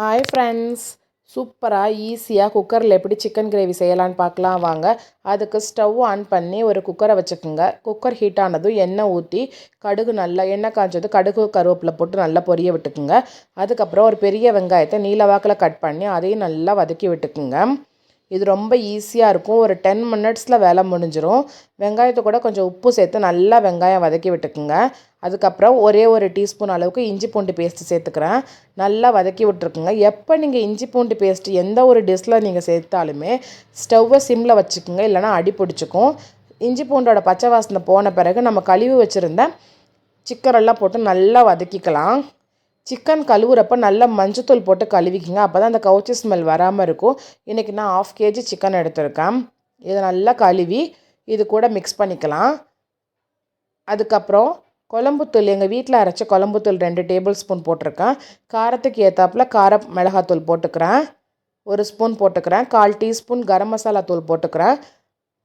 Hi friends சூப்பராக ஈஸியாக குக்கரில் எப்படி சிக்கன் கிரேவி செய்யலான்னு பார்க்கலாம். வாங்க. அதுக்கு ஸ்டவ் ஆன் பண்ணி ஒரு குக்கரை வச்சுக்கோங்க. குக்கர் ஹீட் ஆனதும் எண்ணெய் ஊற்றி கடுகு நல்லா எண்ணெய் காய்ச்சது கடுகு கருவேப்பிலை போட்டு நல்லா பொரிய விட்டுக்குங்க. அதுக்கப்புறம் ஒரு பெரிய வெங்காயத்தை நீல வாக்கில் கட் பண்ணி அதையும் நல்லா வதக்கி விட்டுக்குங்க. இது ரொம்ப ஈஸியாக இருக்கும். ஒரு டென் மினிட்ஸில் வேலை முடிஞ்சிடும் வெங்காயத்தை கூட கொஞ்சம் உப்பு சேர்த்து நல்லா வெங்காயம் வதக்கி விட்டுக்குங்க. அதுக்கப்புறம் ஒரே ஒரு டீஸ்பூன் அளவுக்கு இஞ்சி பூண்டு பேஸ்ட்டு சேர்த்துக்கிறேன். நல்லா வதக்கி விட்ருக்குங்க எப்போ நீங்கள் இஞ்சி பூண்டு பேஸ்ட்டு எந்த ஒரு டிஷ்ஷில் நீங்கள் சேர்த்தாலுமே ஸ்டவ்வை சிம்மில் வச்சுக்கோங்க. இல்லைனா அடி பிடிச்சிக்கும். இஞ்சி பூண்டோட பச்சை வாசனை போன பிறகு நம்ம கழுவி வச்சுருந்த சிக்கனெல்லாம் போட்டு நல்லா வதக்கிக்கலாம். சிக்கன் கழுவுறப்ப நல்லா மஞ்சத்தூள் போட்டு கழுவிக்கிங்க. அப்போ தான் அந்த கவுச்சி ஸ்மெல் வராமல் இருக்கும். இன்றைக்கி நான் ஆஃப் கேஜி சிக்கன் எடுத்திருக்கேன். இதை நல்லா கழுவி இது கூட மிக்ஸ் பண்ணிக்கலாம். அதுக்கப்புறம் குழம்புத்தூள் எங்கள் வீட்டில் அரைச்ச குழம்புத்தூள் ரெண்டு டேபிள் ஸ்பூன் போட்டிருக்கேன். காரத்துக்கு ஏற்றாப்புல கார மிளகாத்தூள் போட்டுக்கிறேன். ஒரு ஸ்பூன் போட்டுக்கிறேன். கால் டீஸ்பூன் கரம் மசாலா தூள் போட்டுக்கிறேன்.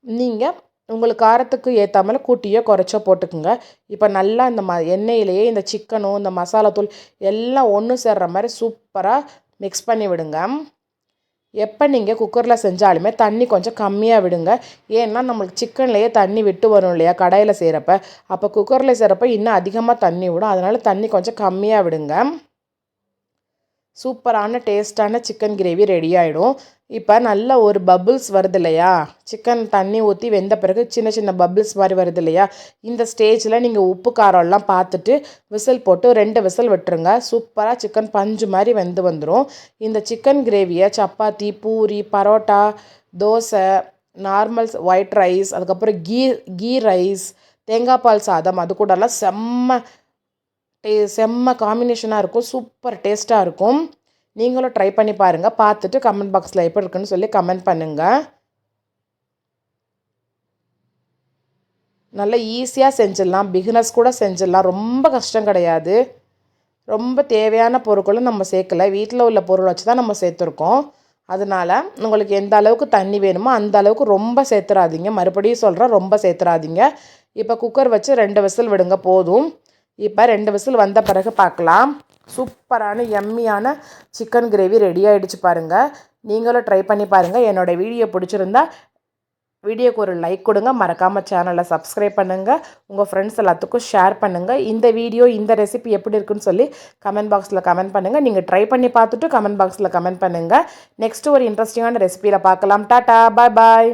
நீங்கள் உங்களுக்கு காரத்துக்கு ஏற்றாமல் கூட்டியோ குறைச்சோ போட்டுக்குங்க. இப்போ நல்லா இந்த ம எண்ணெயிலேயே இந்த சிக்கனும் இந்த மசாலா தூள் எல்லாம் ஒன்று சேர்ற மாதிரி சூப்பராக மிக்ஸ் பண்ணி விடுங்க. எப்போ நீங்கள் குக்கரில் செஞ்சாலுமே தண்ணி கொஞ்சம் கம்மியாக விடுங்க. ஏன்னா நம்மளுக்கு சிக்கன்லேயே தண்ணி விட்டு வரும் இல்லையா கடையில் செய்கிறப்ப அப்போ குக்கரில் செய்கிறப்ப இன்னும் அதிகமாக தண்ணி விடும். அதனால் தண்ணி கொஞ்சம் கம்மியாக விடுங்க. சூப்பரான டேஸ்ட்டான சிக்கன் கிரேவி ரெடி ஆகிடும் இப்போ நல்ல ஒரு பபுள்ஸ் வருது இல்லையா? சிக்கன் தண்ணி ஊற்றி வெந்த பிறகு சின்ன சின்ன பபுள்ஸ் மாதிரி வருது இல்லையா? இந்த ஸ்டேஜில் நீங்கள் உப்பு காரம்லாம் பார்த்துட்டு விசில் போட்டு ரெண்டு விசில் விட்டுருங்க. சூப்பராக சிக்கன் பஞ்சு மாதிரி வெந்து வந்துடும் இந்த chicken கிரேவியை chapati puri parotta dosa normal white rice அதுக்கப்புறம் கீ கீ ரைஸ் தேங்காய் பால் சாதம் அது கூடலாம் செம்ம டே செம்ம காம்பினேஷனாக இருக்கும். சூப்பர் டேஸ்ட்டாக இருக்கும். நீங்களும் ட்ரை பண்ணி பாருங்கள் பார்த்துட்டு கமெண்ட் பாக்ஸில் எப்படி இருக்குன்னு சொல்லி கமெண்ட் பண்ணுங்கள் நல்லா ஈஸியாக செஞ்சிடலாம். பிகினர்ஸ் கூட செஞ்சிடலாம். ரொம்ப கஷ்டம் கிடையாது. ரொம்ப தேவையான பொருட்களும் நம்ம சேர்க்கல. வீட்டில் உள்ள பொருள் வச்சு தான் நம்ம சேர்த்துருக்கோம். அதனால் உங்களுக்கு எந்த அளவுக்கு தண்ணி வேணுமோ அந்த அளவுக்கு ரொம்ப சேர்த்துறாதீங்க மறுபடியும் சொல்கிறேன் ரொம்ப சேர்த்துறாதீங்க இப்போ குக்கர் வச்சு ரெண்டு விசில் விடுங்க போதும். இப்போ ரெண்டு விசில் வந்த பிறகு பார்க்கலாம். சூப்பரான எம்மியான சிக்கன் கிரேவி ரெடி ஆகிடுச்சு பாருங்கள் நீங்களும் ட்ரை பண்ணி பாருங்கள் என்னோடய வீடியோ பிடிச்சிருந்தா வீடியோக்கு ஒரு லைக் கொடுங்க. மறக்காமல் சேனலை சப்ஸ்கிரைப் பண்ணுங்கள் உங்கள் ஃப்ரெண்ட்ஸ் எல்லாத்துக்கும் ஷேர் பண்ணுங்கள் இந்த வீடியோ இந்த ரெசிபி எப்படி இருக்குன்னு சொல்லி கமெண்ட் பாக்ஸில் கமெண்ட் பண்ணுங்கள் நீங்கள் ட்ரை பண்ணி பார்த்துட்டு கமெண்ட் பாக்ஸில் கமெண்ட் பண்ணுங்கள் நெக்ஸ்ட்டு ஒரு இன்ட்ரெஸ்டிங்கான ரெசிபியில் பார்க்கலாம். டாட்டா பாய் பாய்